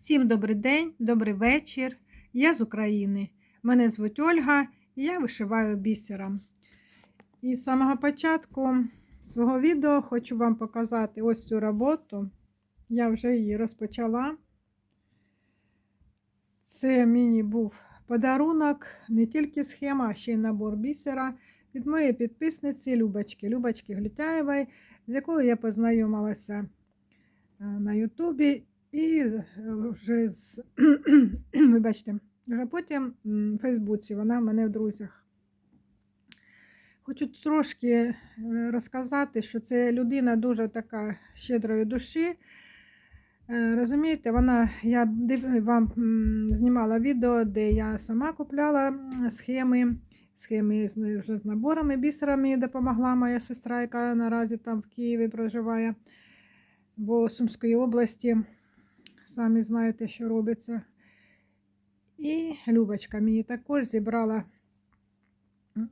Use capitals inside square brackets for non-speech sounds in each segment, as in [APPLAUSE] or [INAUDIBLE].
Всім добрий день, добрий вечір. Я з України. Мене звуть Ольга і я вишиваю бісером. І з самого початку свого відео хочу вам показати ось цю роботу. Я вже її розпочала. Це мені був подарунок, не тільки схема, а ще й набор бісера від моєї підписниці Любочки, Любочки Глютяєвої, з якою я познайомилася е, на Ютубі. І вже з [CLEARS THROAT] вибачте, вже потім в Фейсбуці вона в мене в друзях. Хочу трошки е, розказати, що це людина дуже така щедрої душі. Е, Розумієте, вона, я вам знімала відео, де я сама купляла схеми, схеми вже з наборами, бісерами допомогла моя сестра, яка наразі там в Києві проживає, бо Сумської області самі знаєте, що робиться. І Любочка мені також зібрала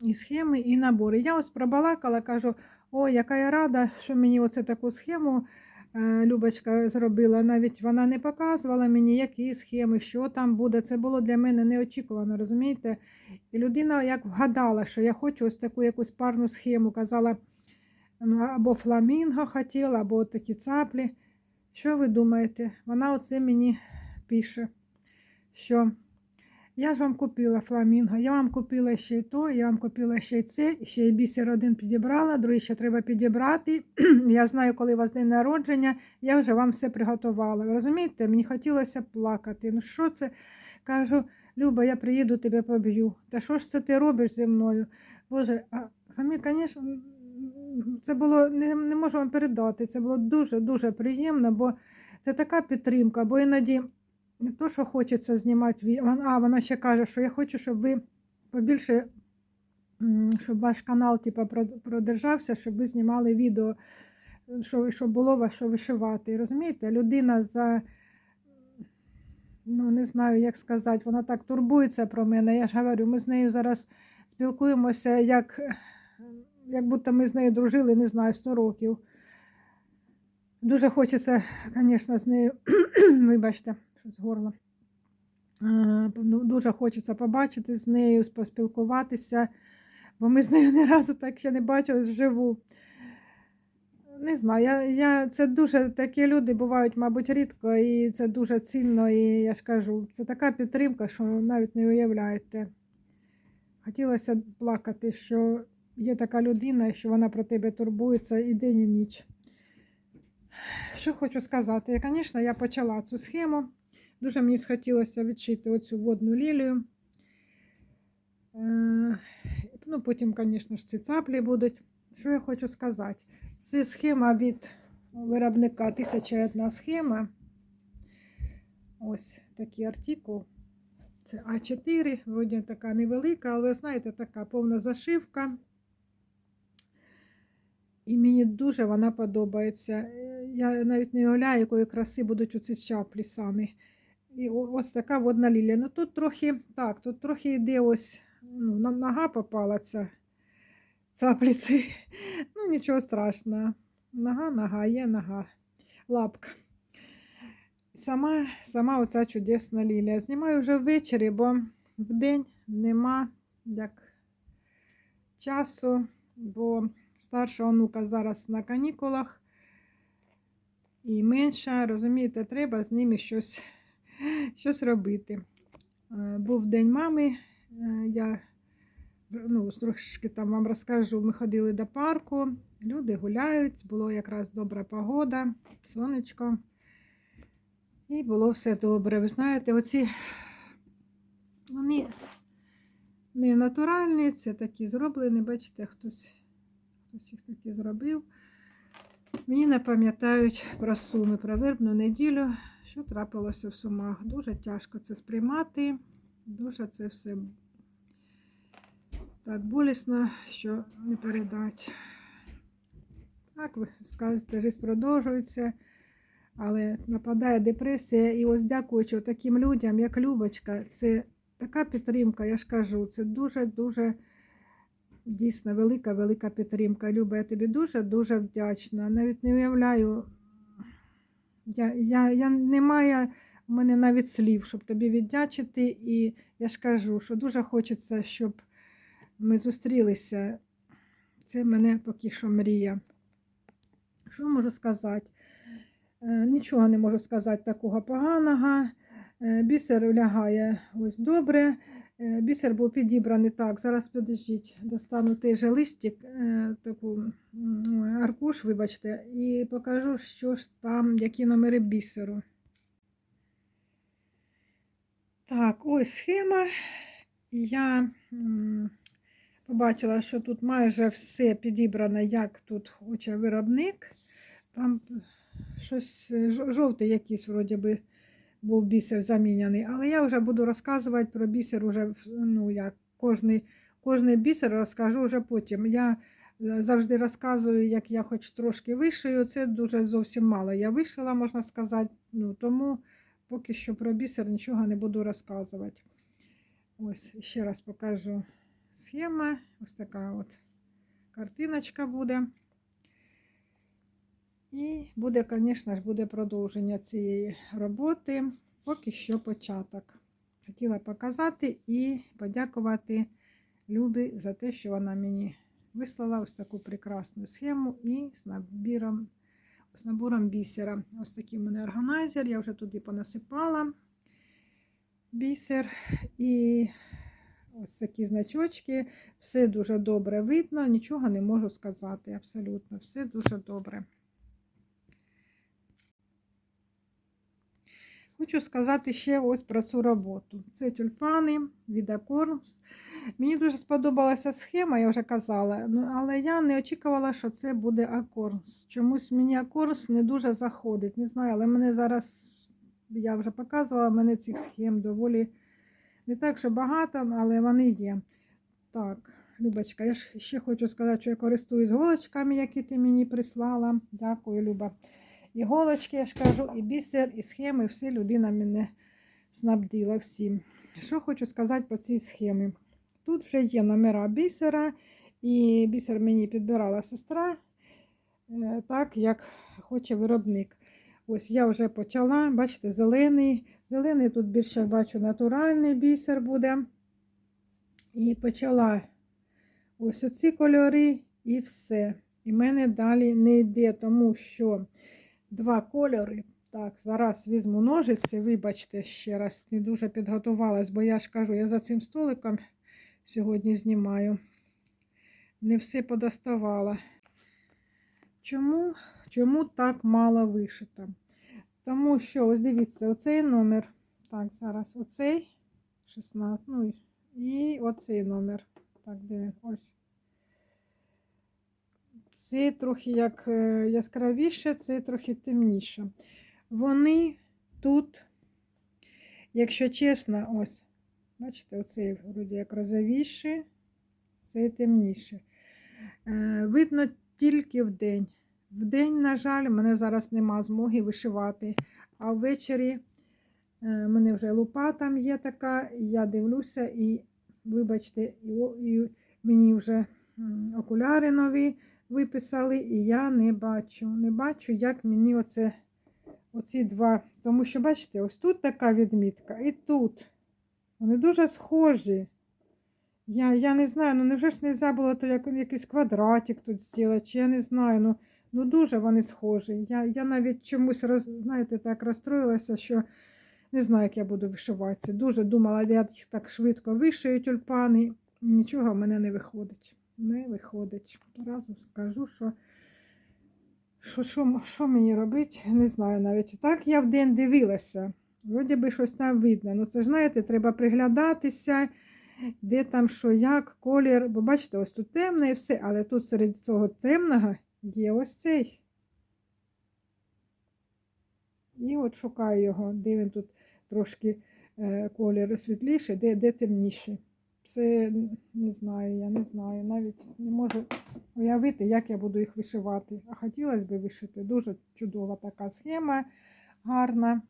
і схеми, і набори. Я ось пробалакала, кажу, ой, яка я рада, що мені оце таку схему е, Любочка зробила. Навіть вона не показувала мені, які схеми, що там буде. Це було для мене неочікувано, розумієте? І людина як вгадала, що я хочу ось таку якусь парну схему. Казала, ну, або фламінго хотіла, або такі цаплі. Що ви думаєте? Вона оце мені пише, що я ж вам купила фламінго, я вам купила ще й то, я вам купила ще й це, ще й бісер один підібрала, другий ще треба підібрати. [CLEARS THROAT] я знаю, коли у вас день народження, я вже вам все приготувала. Ви розумієте, мені хотілося плакати. Ну що це? Кажу, Люба, я приїду, тебе поб'ю. Та що ж це ти робиш зі мною? Боже, а самі, звісно, це було не, не можу вам передати. Це було дуже-дуже приємно, бо це така підтримка, бо іноді не то, що хочеться знімати а вона ще каже, що я хочу, щоб ви побільше, щоб ваш канал типу, продержався, щоб ви знімали відео, що, щоб було вас що вишивати. Розумієте, людина за. Ну, не знаю, як сказати, вона так турбується про мене. Я ж говорю, ми з нею зараз спілкуємося, як, як будто ми з нею дружили, не знаю, 100 років. Дуже хочеться, звісно, з нею, [CLEARS THROAT] вибачте, з горла. Е, ну, Дуже хочеться побачити з нею, поспілкуватися, бо ми з нею ні разу так ще не бачились вживу. Не знаю, я, я, це дуже такі люди бувають, мабуть, рідко, і це дуже цінно, і я ж кажу, це така підтримка, що навіть не уявляєте. Хотілося плакати, що є така людина, що вона про тебе турбується і день, і ніч. Що хочу сказати, Я, звісно, я почала цю схему. Дуже мені схотілося відшити оцю водну лілію. Е, Ну, потім, звісно ж, ці цаплі будуть. Що я хочу сказати? Це схема від виробника 1001 схема. Ось такий артикул. Це А4, вроді така невелика, але знаєте, така повна зашивка. І мені дуже вона подобається. Е, Я навіть не уявляю, якої краси будуть оці чаплі самі. І ось така водна лілія. Ну тут трохи так, тут трохи йде ось ну, нога попала ця цапліці. [LAUGHS] Ну, нічого страшного. Нога, нога, є нога, лапка. Сама, сама оця чудесна лілія. Знімаю вже ввечері, бо вдень нема як часу, бо старша онука зараз на канікулах і менша, розумієте, треба з ними щось, щось робити. Е, Був день мами, е, я ну, трошки там вам розкажу, ми ходили до парку, люди гуляють, було якраз добра погода, сонечко. І було все добре. Ви знаєте, оці вони не натуральні, це такі зроблені, бачите, хтось, хтось їх такі зробив. Мені не пам'ятають про суми, про вербну неділю, що трапилося в сумах. Дуже тяжко це сприймати, дуже це все так болісно, що не передать. Так, ви скажете, життя продовжується, але нападає депресія. І ось дякуючи таким людям, як Любочка, це така підтримка, я ж кажу, це дуже-дуже дійсно велика, велика підтримка. Люба, я тобі дуже-дуже вдячна. Навіть не уявляю, я, я, я не маю У мене навіть слів, щоб тобі віддячити. І я ж кажу, що дуже хочеться, щоб ми зустрілися. Це в мене поки що мрія. Що можу сказати? Е, Нічого не можу сказати такого поганого. Е, Бісер лягає ось добре. Е, Бісер був підібраний так. Зараз підождіть, достану той же листик, е, таку аркуш, вибачте, і покажу, що ж там, які номери бісеру. Так, ось схема. Я побачила, що тут майже все підібрано, як тут хоче виробник. Там щось е, жо- жовтий якийсь, вроді би, був бісер заміняний. Але я вже буду розказувати про бісер уже, ну, як кожний, кожний бісер розкажу вже потім. Я е, завжди розказую, як я хоч трошки вишию. Це дуже зовсім мало. Я вишила, можна сказати, ну, тому поки що про бісер нічого не буду розказувати. Ось ще раз покажу схема. Ось така от картиночка буде. І буде, звісно ж, буде продовження цієї роботи. Поки що початок. Хотіла показати і подякувати Любі за те, що вона мені вислала ось таку прекрасну схему і з набіром, з набором бісера. Ось такий у мене органайзер, я вже туди понасипала бісер. І ось такі значочки. Все дуже добре видно, нічого не можу сказати. Абсолютно, все дуже добре. Хочу сказати ще ось про цю роботу. Це тюльпани від Акорнс. Мені дуже сподобалася схема, я вже казала, ну, але я не очікувала, що це буде Акорнс. Чомусь мені Акорнс не дуже заходить. Не знаю, але мене зараз, я вже показувала, мене цих схем доволі не так, що багато, але вони є. Так, Любочка, я ще хочу сказати, що я користуюсь голочками, які ти мені прислала. Дякую, Люба. Іголочки, я ж кажу, і бісер, і схеми, все людина мене снабдила всім. Що хочу сказати по цій схемі? Тут вже є номера бісера, і бісер мені підбирала сестра, е, так як хоче виробник. Ось я вже почала, бачите, зелений. Зелений тут більше бачу натуральний бісер буде. І почала ось оці кольори і все. І в мене далі не йде, тому що два кольори. Так, зараз візьму ножиці, вибачте, ще раз, не дуже підготувалась, бо я ж кажу, я за цим столиком сьогодні знімаю. Не все подоставала. Чому, чому так мало вишито? Тому що, ось дивіться, оцей номер. Так, зараз оцей 16, ну і оцей номер. Так, де? Ось. Це трохи як е, яскравіше, це трохи темніше. Вони тут, якщо чесно, ось, бачите, оцей вроді як розовіший, цей темніше. Е, Видно тільки в день. В день, на жаль, мене зараз нема змоги вишивати. А ввечері е, мене вже лупа там є така, я дивлюся і, вибачте, і, і мені вже окуляри нові виписали, і я не бачу. Не бачу, як мені оце, оці два. Тому що, бачите, ось тут така відмітка, і тут. Вони дуже схожі. Я, я не знаю, ну невже ж не було то як, якийсь квадратик тут зробити, чи я не знаю. Ну, ну дуже вони схожі. Я, я навіть чомусь роз, знаєте, так розстроїлася, що не знаю, як я буду вишиватися. Дуже думала, я їх так швидко вишию тюльпани. Нічого в мене не виходить. Не виходить. Разом скажу, що, що, що, що мені робити, не знаю навіть. Так я в день дивилася. Вроді би щось там видно. Ну це ж знаєте, треба приглядатися, де там що, як, колір. Бо бачите, ось тут темне і все, але тут серед цього темного є ось цей. І от шукаю його, де він тут трошки е, колір світліший, де, де темніший. Це не знаю, я не знаю. Навіть не можу уявити, як я буду їх вишивати. А хотілося б вишити. Дуже чудова така схема, гарна.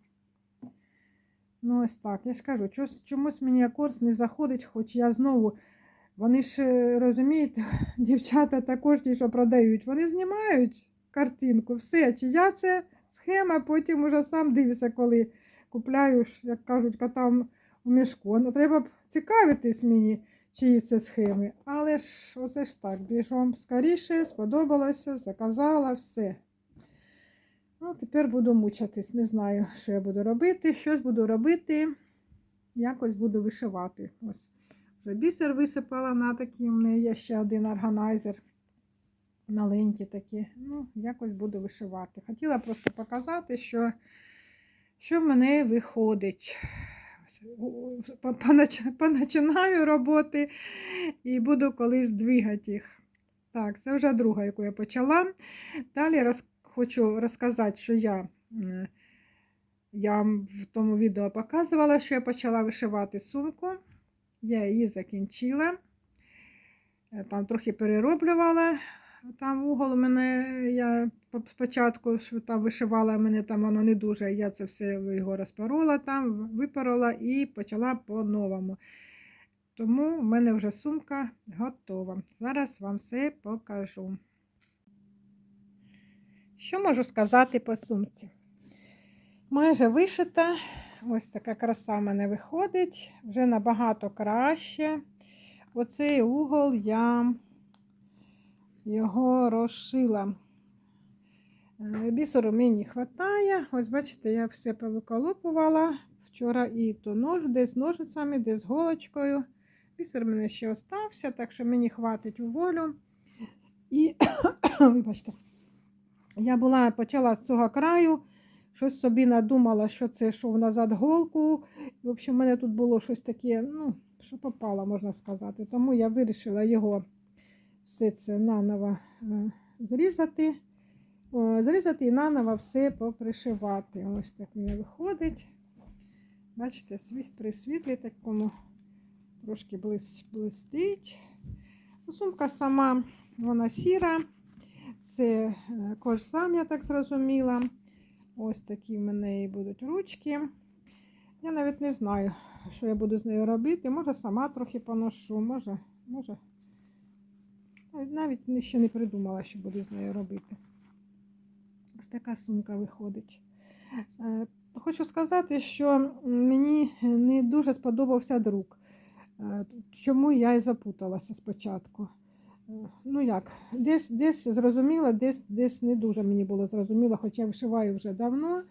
Ну, ось так. Я ж кажу, чомусь мені акорд не заходить, хоч я знову. Вони ж е, розумієте, [LAUGHS] дівчата також ті, що продають, вони знімають картинку, все. Чия це схема, потім уже сам дивишся, коли купляю, як кажуть, котам у мішку. Ну, треба б цікавитись мені, чиї це схеми. Але ж оце ж так, бігом скоріше, сподобалося, заказала, все. Ну, тепер буду мучатись, не знаю, що я буду робити. Щось буду робити, якось буду вишивати. Ось. Вже бісер висипала на такий, у мене є ще один органайзер. Маленькі такі. Ну, якось буду вишивати. Хотіла просто показати, що, що в мене виходить. Понач- [LAUGHS] Поначинаю роботи і буду колись двигати їх. Так, це вже друга, яку я почала. Далі роз, хочу розказати, що я, я в тому відео показувала, що я почала вишивати сумку. Я її закінчила. Е, Там трохи перероблювала. Там угол мене я спочатку там вишивала, мене там воно не дуже. Я це все його розпорола там, випорола і почала по-новому. Тому в мене вже сумка готова. Зараз вам все покажу. Що можу сказати по сумці? Майже вишита. Ось така краса в мене виходить. Вже набагато краще. Оцей угол я його розшила. Е, Бісеру мені вистачає. Ось, бачите, я все повиколупувала вчора і то нож, десь ножицями, десь голочкою. Бісер мене ще остався, так що мені хватить у волю. І, [COUGHS] вибачте, я була, почала з цього краю, щось собі надумала, що це йшов назад голку. В общем, в мене тут було щось таке, ну, що попало, можна сказати. Тому я вирішила його все це наново е, зрізати. Зрізати і наново все попришивати. Ось так в мене виходить. Бачите, при світлі такому трошки блистить. Ну, Сумка сама, вона сіра. Це е, кожзам, я так зрозуміла. Ось такі в мене і будуть ручки. Я навіть не знаю, що я буду з нею робити. Може, сама трохи поношу, може, може. Навіть- ще не придумала, що буду з нею робити. Ось така сумка виходить. Е, Хочу сказати, що мені не дуже сподобався друк. Е, Чому я і запуталася спочатку. Е, Ну як, десь, десь зрозуміла, десь, десь не дуже мені було зрозуміло, хоча я вшиваю вже давно.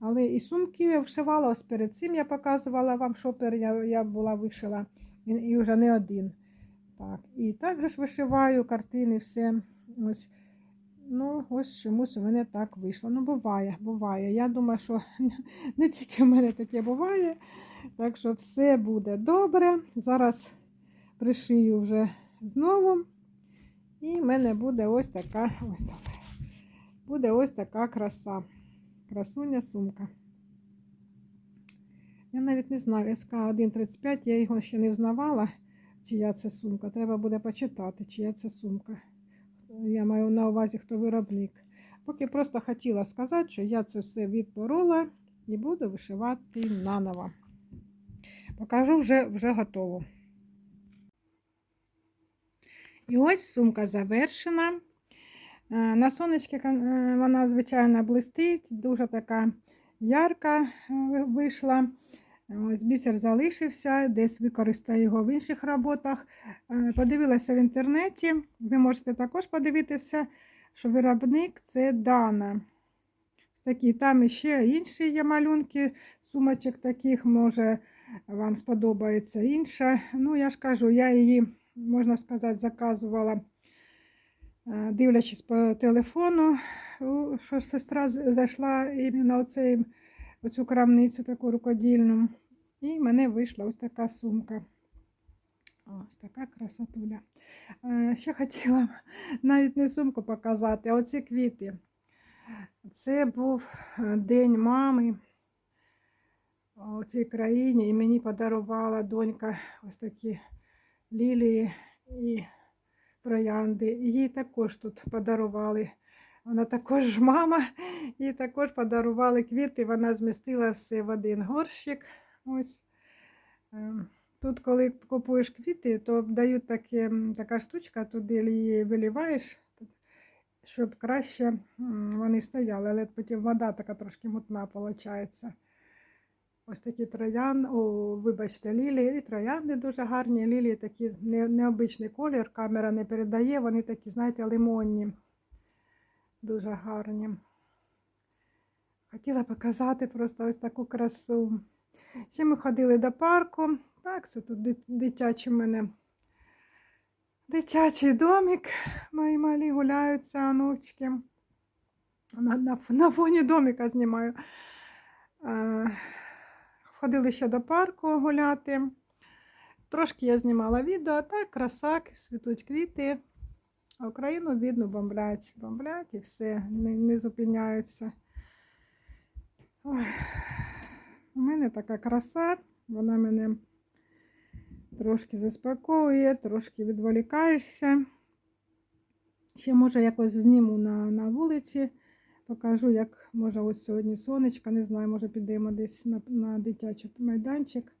Але і сумки я вшивала, ось перед цим я показувала вам шопер, я, я була вишила, і, і вже не один. Так, і також вишиваю картини, все. Ось. Ну, ось чомусь у мене так вийшло. Ну, буває, буває. Я думаю, що [LAUGHS] не тільки в мене таке буває. Так що все буде добре. Зараз пришию вже знову. І в мене буде ось така ось, буде ось така краса. Красуня сумка. Я навіть не знаю, СК 1.35, я його ще не взнавала, чия це сумка. Треба буде почитати, чия це сумка. Я маю на увазі, хто виробник. Поки просто хотіла сказати, що я це все відпорола і буду вишивати наново. Покажу вже, вже готово. І ось сумка завершена. Е, На сонечки е, вона, звичайно, блистить, дуже така ярка е, вийшла. Ось бісер залишився, десь використаю його в інших роботах. Е, Подивилася в інтернеті. Ви можете також подивитися, що виробник це Дана. Такі, там ще інші є малюнки, сумочок таких, може, вам сподобається інша. Ну, я ж кажу, я її, можна сказати, заказувала, е, дивлячись по телефону, що сестра зайшла іменно оцей, оцю крамницю таку рукодільну. І в мене вийшла ось така сумка. Ось така красотуля. Е, Ще хотіла навіть не сумку показати, а оці квіти. Це був е, День мами у цій країні, і мені подарувала донька ось такі лілії і троянди. І їй також тут подарували. Вона також мама, їй також подарували квіти. Вона змістила все в один горщик. Ось. Ем, Тут, коли купуєш квіти, то дають таке, така штучка, туди її виліваєш, щоб краще вони стояли, але потім вода така трошки мутна виходить. Ось такі троян, о, вибачте, лілії. І троянди дуже гарні. Лілії такі не, необичний колір, камера не передає, вони такі, знаєте, лимонні. Дуже гарні. Хотіла показати просто ось таку красу. Ще ми ходили до парку. Так, це тут дитячий в мене дитячий домик. Мої малі гуляються, онучки. На, на, на фоні домика знімаю. Ходили ще до парку гуляти. Трошки я знімала відео, а так краса, світуть квіти. А Україну бідну бомблять. Бомблять і все, не, не зупиняються. Ой. У мене така краса, вона мене трошки заспокоює, трошки відволікаєшся. Ще може якось зніму на, на вулиці. Покажу, як може ось сьогодні сонечко, не знаю, може підемо десь на, на дитячий майданчик.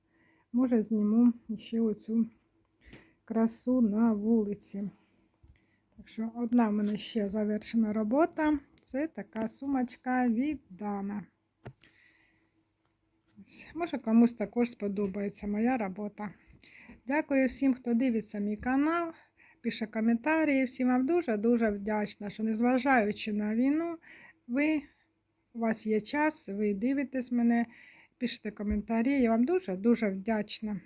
Може зніму ще оцю красу на вулиці. Так що одна в мене ще завершена робота. Це така сумочка від Дана. Може комусь також сподобається моя робота. Дякую всім, хто дивиться мій канал, пише коментарі. Всім вам дуже-дуже вдячна, що незважаючи на війну, ви, у вас є час, ви дивитесь мене, пишете коментарі. Я вам дуже-дуже вдячна.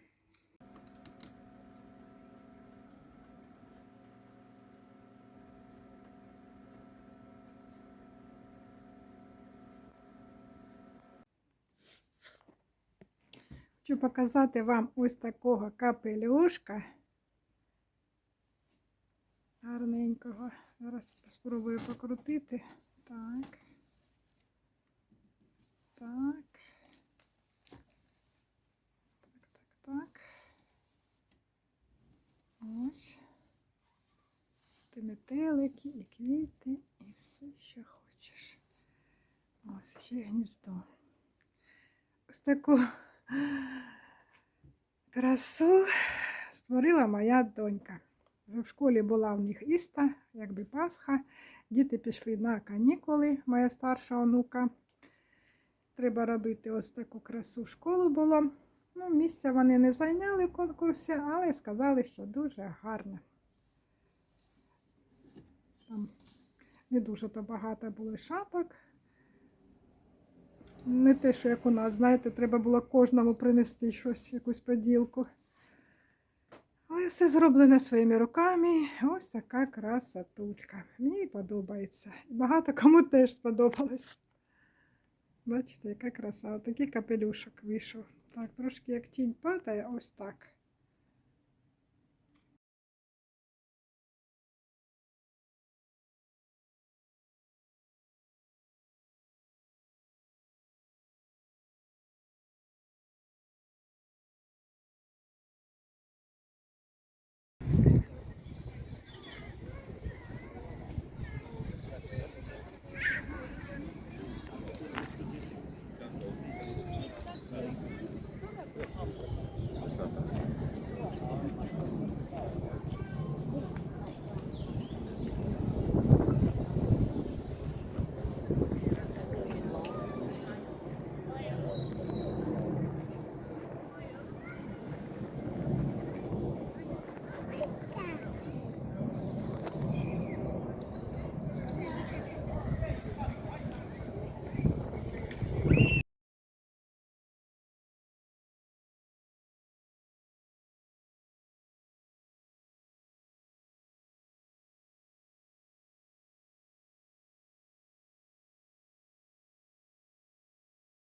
Хочу показати вам ось такого капелюшка. Гарненького. Зараз спробую покрутити. Так. Так. Так, так, так. Ось. Ти метелики, і квіти, і все, що хочеш. Ось ще гніздо. Ось таку красу створила моя донька. В школі була в них іста, якби Пасха. Діти пішли на канікули, моя старша онука. Треба робити ось таку красу в школу було. Ну, місця вони не зайняли в конкурсі, але сказали, що дуже гарно. Там не дуже то багато було шапок. Не те, що як у нас, знаєте, треба було кожному принести щось, якусь поділку. Але все зроблене своїми руками. Ось така красотулька. Мені подобається. Багато кому теж сподобалось. Бачите, яка краса. Отакий капелюшок вийшов. Так, трошки як тінь падає, ось так.